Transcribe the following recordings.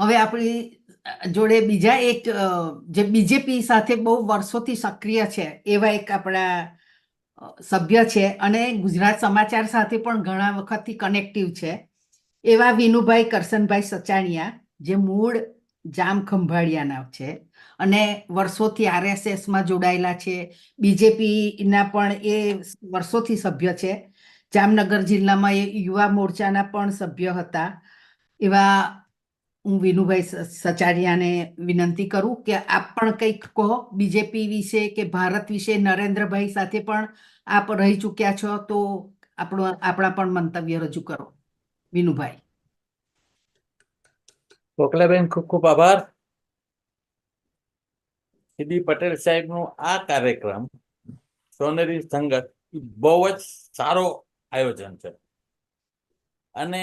હવે આપણી જોડે બીજા એક જે બીજેપી સાથે બહુ વર્ષોથી સક્રિય છે, એવા એક આપણા સભ્ય છે અને ગુજરાત સમાચાર સાથે પણ ઘણા વખતથી કનેક્ટિવ છે. એવા વિનુભાઈ કરશનભાઈ સચાણિયા, જે મૂળ જામ ખંભાળિયાના છે અને વર્ષોથી આરએસએસમાં જોડાયેલા છે. બીજેપીના પણ એ વર્ષોથી સભ્ય છે. જામનગર જિલ્લામાં એ યુવા મોરચાના પણ સભ્ય હતા. એવા હું વિનુભાઈ સચારિયાને વિનંતી કરું કે આપ પણ કંઈક કહો. બીજેપી વિશે કે ભારત વિશે નરેન્દ્રભાઈ સાથે પણ આપ રહી ચૂક્યા છો તો આપણો, આપણા પણ મંતવ્ય રજૂ કરો. વિનુભાઈ. કોકલાબેન ખૂબ ખૂબ આભાર. સીડી પટેલ સાહેબનો આ કાર્યક્રમ સોનેરી સંગત બહુ જ સારો આયોજન છે. અને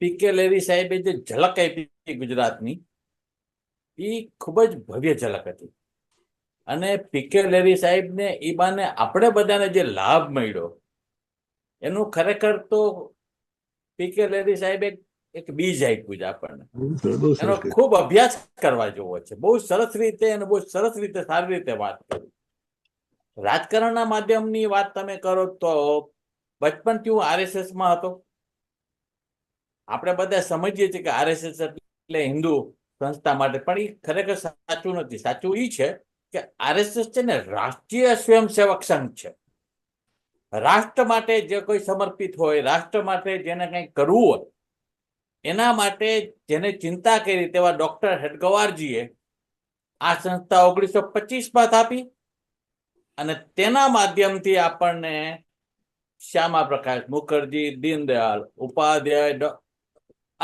પીકે લેવી સાહેબે જે ઝલક આપી ગુજરાતની એ ખૂબ જ ભવ્ય ઝલક હતી. અને પીકે લેવી સાહેબને એ બાને આપણે બધાને જે લાભ મળ્યો એનું ખરેખર તો પીકે લેવી સાહેબે એક બીજ આપ્યું છે આપણને. એનો ખૂબ અભ્યાસ કરવા જેવો છે. બહુ સરસ રીતે અને બહુ સરસ રીતે સારી રીતે વાત કરી. રાજકારણના માધ્યમની વાત તમે કરો તો બચપનથી હું આરએસએસમાં હતો. આપણે બધા સમજીએ છીએ કે આરએસએસ એટલે હિન્દુ સંસ્થા માટે, પણ એ ખરેખર સાચું નથી. સાચું એ છે કે આરએસએસ છે ને રાષ્ટ્રીય સ્વયંસેવક સંઘ છે. રાષ્ટ્ર માટે જે કોઈ સમર્પિત હોય, રાષ્ટ્ર માટે જેને કંઈક કરવું હોય, એના માટે જેને ચિંતા કરી તેવા ડોક્ટર હેડગવારજીએ આ સંસ્થા ઓગણીસો પચીસમાં સ્થાપી અને તેના માધ્યમથી આપણને શ્યામા પ્રકાશ મુખર્જી, દીનદયાળ ઉપાધ્યાય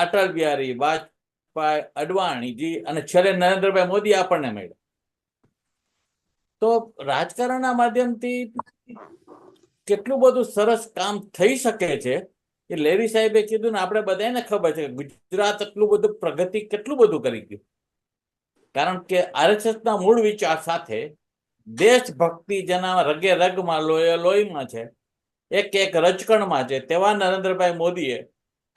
અટલ બિહારી વાજપેયી અડવાણીજી અને છેલ્લે નરેન્દ્રભાઈ મોદી આપણને મળ્યા. તો રાજકારણના માધ્યમથી કેટલું બધું સરસ કામ થઈ શકે છે એ લેરી સાહેબે કીધું ને આપણે બધાને ખબર છે ગુજરાત એટલું બધું પ્રગતિ કેટલું બધું કરી ગયું. કારણ કે આરએસએસના મૂળ વિચાર સાથે દેશભક્તિ જેના રગે રગમાં લોહી લોહીમાં છે, એક એક રજકણમાં છે, તેવા નરેન્દ્રભાઈ મોદીએ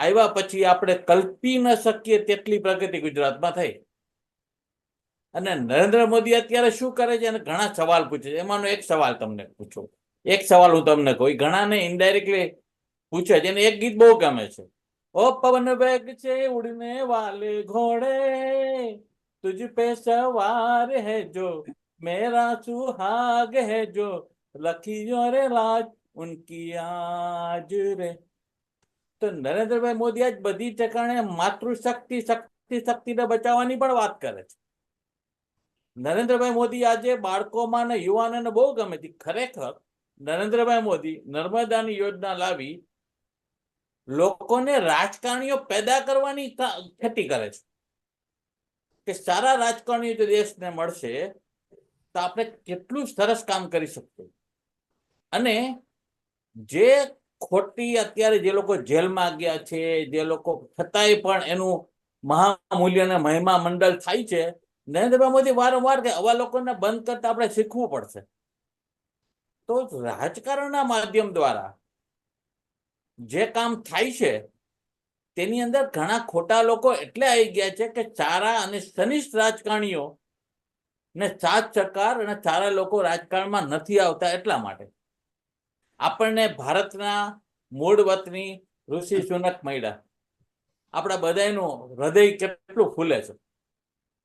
આવ્યા પછી આપણે કલ્પી ન શકીએ તેટલી પ્રગતિ ગુજરાતમાં થઈ. અને નરેન્દ્ર મોદી અત્યારે શું કરે છે? અને ઘણા સવાલ પૂછે છે. એમાંનો એક સવાલ તમને પૂછો. એક સવાલ હું તમને કહું. ઘણાને ઇનડાયરેક્ટલી પૂછે છે. અને એક ગીત બહુ ગમે છે. ઓ પવન વેગ છે ઉડને વાલે ઘોડે, તુજ પે સવાર હે જો, મેરા સુહાગ હે જો લખીયો રે લાજ, ઉનકી આજ રે. તો નરેન્દ્રભાઈ મોદી આજ બધી ઠેકાણે માતૃશક્તિ, શક્તિ, શક્તિને બચાવવાની પણ વાત કરે છે. નરેન્દ્રભાઈ મોદી આજે બાળકોમાં ને યુવાનોને બહુ ગમે છે. ખરેખર નરેન્દ્રભાઈ મોદી નર્મદાની યોજના લાવી લોકોને રાજકારણીઓ પેદા કરવાની ખેતી કરે છે. કે સારા રાજકારણીઓ જો દેશને મળશે, તો આપણે કેટલું સરસ કામ કરી શકીએ. અને જે ખોટી અત્યારે જે લોકો જેલમાં ગયા છે, જે લોકો છતાંય પણ એનું મહામૂલ્ય અને મહિમા મંડળ થાય છે નરેન્દ્રભાઈ મોદી વારંવાર કે આવા લોકોને બંધ કરતા આપણે શીખવું પડશે. તો રાજકારણના માધ્યમ દ્વારા જે કામ થાય છે, તેની અંદર ઘણા ખોટા લોકો એટલે આવી ગયા છે કે સારા અને સનિષ્ઠ રાજકારણીઓ ને સાત સરકાર અને સારા લોકો રાજકારણમાં નથી આવતા એટલા માટે. આપણને ભારતના મૂળ વતની ઋષિ સુનક મળ્યા. આપણા બધાનું હૃદય કેટલું ફૂલે છે.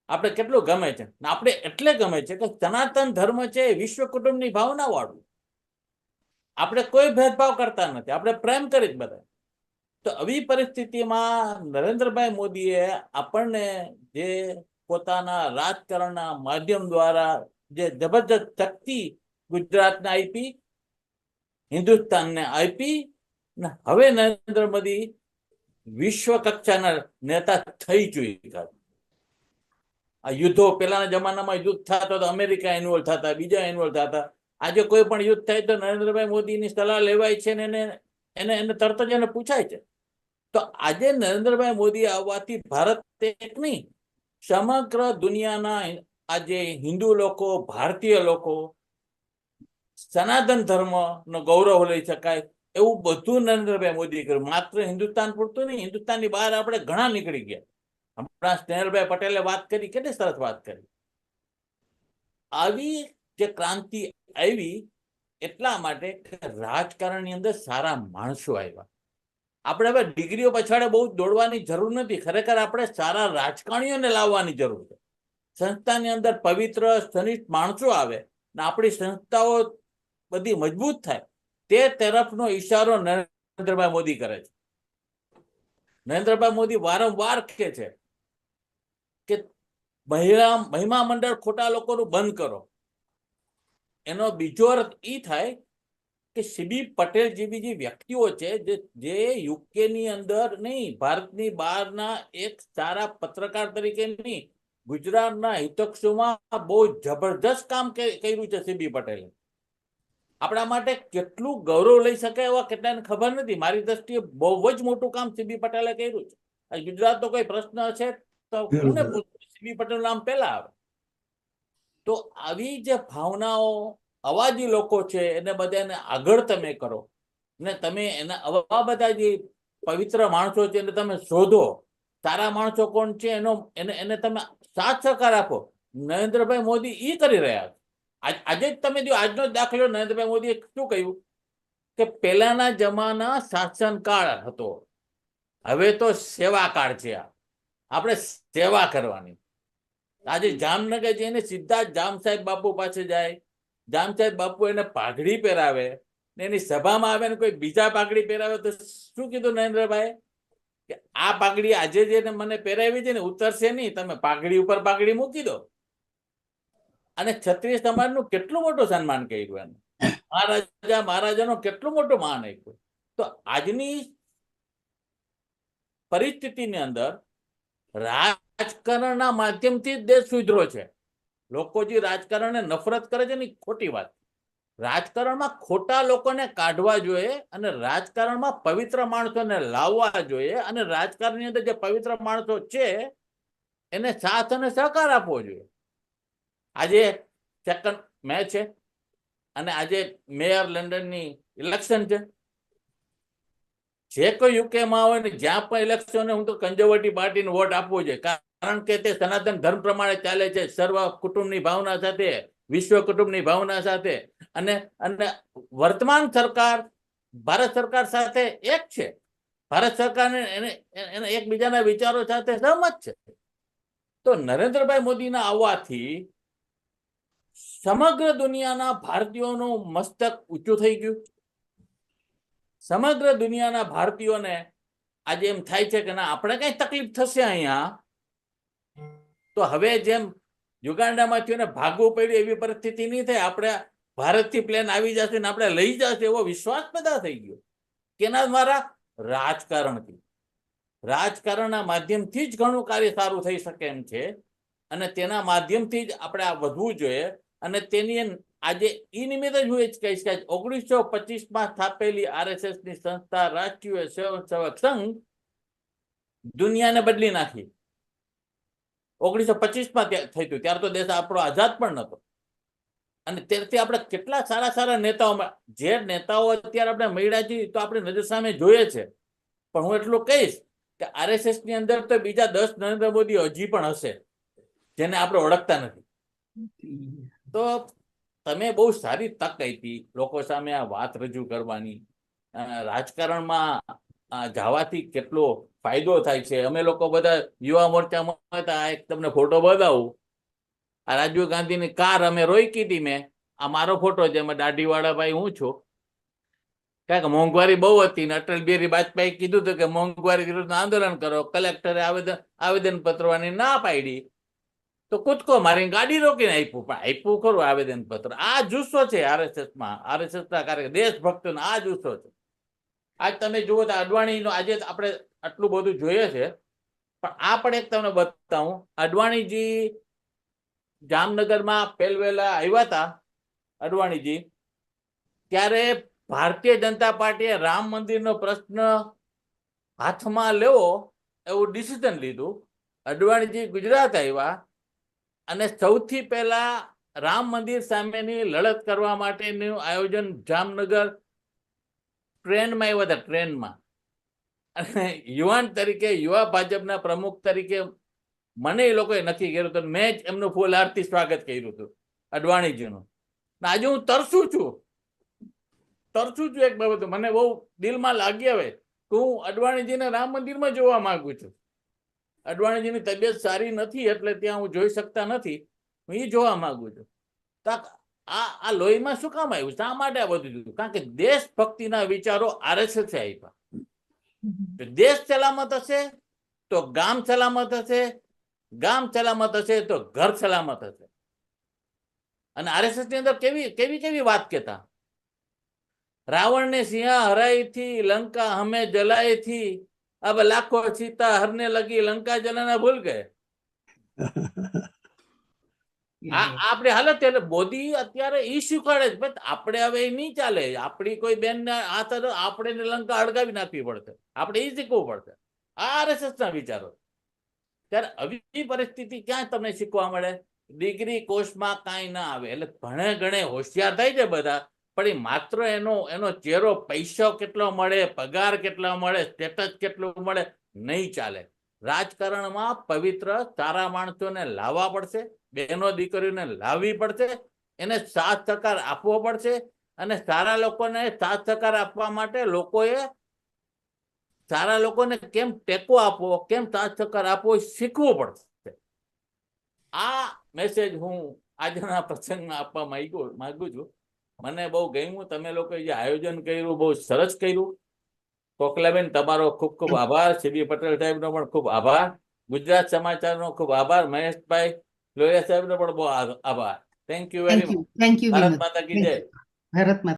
આપણે કેટલું ગમે છે. આપણે એટલે ગમે છે કે સનાતન ધર્મ છે વિશ્વ કુટુંબની ભાવના વાળું. આપણે કોઈ ભેદભાવ કરતા નથી. આપણે પ્રેમ કરી જ બધા તો આવી પરિસ્થિતિમાં નરેન્દ્રભાઈ મોદીએ આપણને જે પોતાના રાજકારણના માધ્યમ દ્વારા જે જબરજસ્ત શક્તિ ગુજરાતને આપી હિન્દુસ્તાનને આપી હવે નરેન્દ્ર મોદી વિશ્વ કક્ષાના નેતા થઈ ચૂક્યા. આ યુદ્ધો પેલાના જમાનામાં યુદ્ધ થતા તો અમેરિકા ઇન્વોલ્વ થતા, બીજા ઇન્વોલ્વ થતા. આજે કોઈ પણ યુદ્ધ થાય તો નરેન્દ્રભાઈ મોદીની સલાહ લેવાય છે ને એને એને એને તરત જ એને પૂછાય છે. તો આજે નરેન્દ્રભાઈ મોદી આવવાથી ભારત એક નહીં, સમગ્ર દુનિયાના આજે હિન્દુ લોકો, ભારતીય લોકો સનાતન ધર્મનો ગૌરવ લઈ શકાય એવું બધું નરેન્દ્રભાઈ મોદીએ કર્યું. માત્ર હિન્દુસ્તાન પૂરતું નહીં, હિન્દુસ્તાનની બહાર આપણે ઘણા નીકળી ગયા. હમણાં સ્નેહલભાઈ પટેલે વાત કરી, કેટલી સરસ વાત કરી. આવી જે ક્રાંતિ આવી, એટલા માટે રાજકારણની અંદર સારા માણસો આવ્યા. આપણે હવે ડિગ્રીઓ પછાડે બહુ દોડવાની જરૂર નથી. ખરેખર આપણે સારા રાજકારણીઓને લાવવાની જરૂર છે. સંસ્થાની અંદર પવિત્ર સનિષ્ઠ માણસો આવે ને આપણી સંસ્થાઓ બધી મજબૂત થાય. તે તરફનો ઈશારો નરેન્દ્રભાઈ મોદી કરે છે. નરેન્દ્રભાઈ મોદી વારંવાર કહે છે કે મહિલા, મહિમા મંડળ ખોટા લોકોનું બંધ કરો. એનો બીજો અર્થ એ થાય કે સીબી પટેલ જેવી જે વ્યક્તિઓ છે, જે જે યુકે ની અંદર નહીં, ભારતની બહારના એક સારા પત્રકાર તરીકે નહીં, ગુજરાતના હિતક્ષોમાં બહુ જબરજસ્ત કામ કર્યું છે સીબી પટેલે. આપણા માટે કેટલું ગૌરવ લઈ શકાય એવા કેટલાને ખબર નથી. મારી દ્રષ્ટિએ બહુ જ મોટું કામ સીબી પટેલે કર્યું છે. ગુજરાતનો કોઈ પ્રશ્ન છે તો કોને સીબી પટેલ નામ પહેલા આવે. તો આવી જે ભાવનાઓ અવાજી લોકો છે એને બધાને આગળ તમે કરો. ને તમે એના આવા બધા જે પવિત્ર માણસો છે એને તમે શોધો. સારા માણસો કોણ છે? એનો એને એને તમે સાથ સહકાર આપો. નરેન્દ્રભાઈ મોદી એ કરી રહ્યા છે. આજ- જ તમે જો આજનો જ દાખલો નરેન્દ્રભાઈ મોદીએ શું કહ્યું? કે પહેલાના જમાના શાસનકાળ હતો. હવે તો સેવાકાળ છે આ. આપણે સેવા કરવાની. આજે જામનગર જઈને સીધા જામ સાહેબ બાપુ પાસે જાય. જામ સાહેબ બાપુ એને પાઘડી પહેરાવે ને એની સભામાં આવે ને કોઈ બીજા પાઘડી પહેરાવે તો શું કીધું નરેન્દ્રભાઈ કે આ પાઘડી આજે જેને મને પહેરાવી છે ને ઉતરશે નહીં, તમે પાઘડી ઉપર પાઘડી મૂકી દો. અને ક્ષત્રિય સમાજનું કેટલું મોટું સન્માન કર્યું એને મહારાજા, મહારાજાનો કેટલું મોટું માન આપ્યું? તો આજની પરિસ્થિતિની અંદર રાજકારણના માધ્યમથી જ દેશ સુધરો છે. લોકો જે રાજકારણને નફરત કરે છે ને ખોટી વાત. રાજકારણમાં ખોટા લોકોને કાઢવા જોઈએ અને રાજકારણમાં પવિત્ર માણસોને લાવવા જોઈએ અને રાજકારણની અંદર જે પવિત્ર માણસો છે, એને સાથ અને સહકાર આપવો જોઈએ. આજે સેકન્ડ મે છે અને આજે મેયર લંડનની ઇલેક્શન છે. જે કોઈ યુકેમાં આવે ને જ્યાં પણ ઇલેક્શન હું તો કન્ઝર્વેટિવ પાર્ટીને વોટ આપવો જોઈએ. કારણ કે તે સનાતન ધર્મ પ્રમાણે ચાલે છે. સર્વ કુટુંબની ભાવના સાથે, વિશ્વ કુટુંબની ભાવના સાથે અને અને વર્તમાન સરકાર, ભારત સરકાર સાથે એક છે. ભારત સરકારને એને એને એકબીજાના વિચારો સાથે સહમત છે. તો નરેન્દ્રભાઈ મોદીના આવવાથી સમગ્ર દુનિયાના ભારતીયોનું મસ્તક ઊંચું થઈ ગયું. સમગ્ર દુનિયાના ભારતીયોને આજે એમ થાય છે કે ના, આપણે કઈ તકલીફ થશે અહીંયા? તો હવે જેમ ને ભાગવું પડ્યું એવી પરિસ્થિતિ નહીં થાય, આપણે ભારતથી પ્લેન આવી જશે ને આપણે લઈ જશે એવો વિશ્વાસ પેદા થઈ ગયો. કેના દ્વારા? રાજકારણથી. રાજકારણના માધ્યમથી જ ઘણું કાર્ય સારું થઈ શકે એમ છે. અને તેના માધ્યમથી જ આપણે આ વધવું જોઈએ. અને તેની આજે એ નિમિત્તે જ હું એ જ કહીશ કે ઓગણીસો પચીસમાં સ્થાપેલી આરએસએસ સંસ્થા રાષ્ટ્રીય સ્વયંસેવક સંઘ દુનિયાને બદલી નાખી. ઓગણીસો પચીસમાં થઈ હતું ત્યારે તો દેશ આપણો આઝાદ પણ નતો અને ત્યારથી આપણે કેટલા સારા સારા નેતાઓ જે નેતાઓ અત્યારે આપણે મળ્યા છીએ તો આપણે નજર સામે જોઈએ છે. પણ હું એટલું કહીશ કે આરએસએસની અંદર તો બીજા દસ નરેન્દ્ર મોદી હજી પણ હશે, જેને આપણે ઓળખતા નથી. તો તમે બહુ સારી તક આપી, લોકો સામે આ વાત રજૂ કરવાની. રાજકારણમાં જવાથી કેટલો ફાયદો થાય છે. અમે લોકો બધા યુવા મોરચામાં હતા એક તમને ફોટો બતાવું. આ રાજીવ ગાંધીની કાર અમે રોકી હતી મેં. આ મારો ફોટો છે અમે દાઢીવાળા ભાઈ હું છું. કારણ કે મોંઘવારી બહુ હતી ને અટલ બિહારી વાજપેયી કીધું હતું કે મોંઘવારી વિરુદ્ધ આંદોલન કરો. કલેક્ટરે આવેદન આવેદન પત્રવાની ના પાડી. તો કૂદકો મારીને ગાડી રોકીને આપ્યું. પણ આપ્યું ખરું આવેદન પત્ર આ જુસ્સો છે આરએસએસ આરએસએસના કાર્ય દેશભક્તો આ જુસ્સો છે. આજ તમે જુઓ તો અડવાણીનો આજે આપણે આટલું બધું જોઈએ છે. પણ આ પણ એક તમને બતાવું. અડવાણીજી જામનગરમાં પહેલવેલા આવ્યા હતા, અડવાણીજી. ત્યારે ભારતીય જનતા પાર્ટીએ રામ મંદિરનો પ્રશ્ન હાથમાં લેવો એવું ડિસિઝન લીધું. અડવાણીજી ગુજરાત આવ્યા. અને સૌથી પહેલા રામ મંદિર સામેની લડત કરવા માટેનું આયોજન જામનગર ટ્રેનમાં આવ્યા હતા, ટ્રેનમાં. અને યુવાન તરીકે, યુવા ભાજપના પ્રમુખ તરીકે મને એ લોકોએ નક્કી કર્યું હતું, મેં જ એમનું ફૂલ આરતી સ્વાગત કર્યું હતું, અડવાણીજીનું. આજે હું તરસું છું. તરસું છું એક બાબત મને બહુ દિલમાં લાગી આવે કે હું અડવાણીજીને રામ મંદિરમાં જોવા માંગુ છું. અડવાણીજીની તબિયત સારી નથી એટલે ત્યાં હું જોઈ શકતા નથી. હું એ જોવા માંગુ છું. તા આ આ લોહીમાં શું કામ આવ્યું? શા માટે આ બધું જોયું કારણ કે દેશભક્તિના વિચારો આરએસએસ આપ્યા. દેશ સલામત હશે તો ગામ સલામત હશે ગામ સલામત હશે તો ઘર સલામત હશે. અને આરએસએસની અંદર કેવી કેવી કેવી વાત કહેતા? રાવણને સિંહા હરાઈ થી લંકા હમે જલાઈ થી અબ लाखों સીતા हरने लगी लंका जलाना भूल गए। આપણે હાલત એટલે મોદી અત્યારે ઈ શીખવાડે છે આપણે હવે એ નહીં ચાલે આપણી કોઈ બેન આ તરફ આપણે લંકા અડગાવી નાખવી પડશે આપણે એ શીખવું પડશે આ આરએસએસ ના વિચારો ત્યારે આવી પરિસ્થિતિ ક્યાં તમને શીખવા મળે ડિગ્રી કોર્સમાં કાંઈ ના આવે એટલે ભણે ગણે હોશિયાર થાય છે બધા પણ એ માત્ર એનો એનો ચહેરો પૈસો કેટલો મળે, પગાર કેટલો મળે સ્ટેટસ કેટલું મળે, નહીં ચાલે. રાજકારણમાં પવિત્ર સારા માણસોને લાવવા પડશે, બહેનો દીકરીઓને લાવવી પડશે, એને સાથ સહકાર આપવો પડશે અને સારા લોકોને સાથ સહકાર આપવા માટે લોકોએ સારા લોકોને કેમ ટેકો આપવો, કેમ સાથ સહકાર આપવો શીખવું પડશે. આ મેસેજ હું આજના પ્રસંગમાં આપવા માંગુ છું. મને બહુ ગમ્યું. તમે લોકોએ જે આયોજન કર્યું બહુ સરસ કર્યું. કોકલાબેન તમારો ખૂબ ખૂબ આભાર. સીબી પટેલ સાહેબનો પણ ખૂબ આભાર. ગુજરાત સમાચારનો ખૂબ આભાર. મહેશભાઈ લોહિયા સાહેબનો પણ બહુ આભાર thank you very much Bharat Mata કી જય. ભારત માતા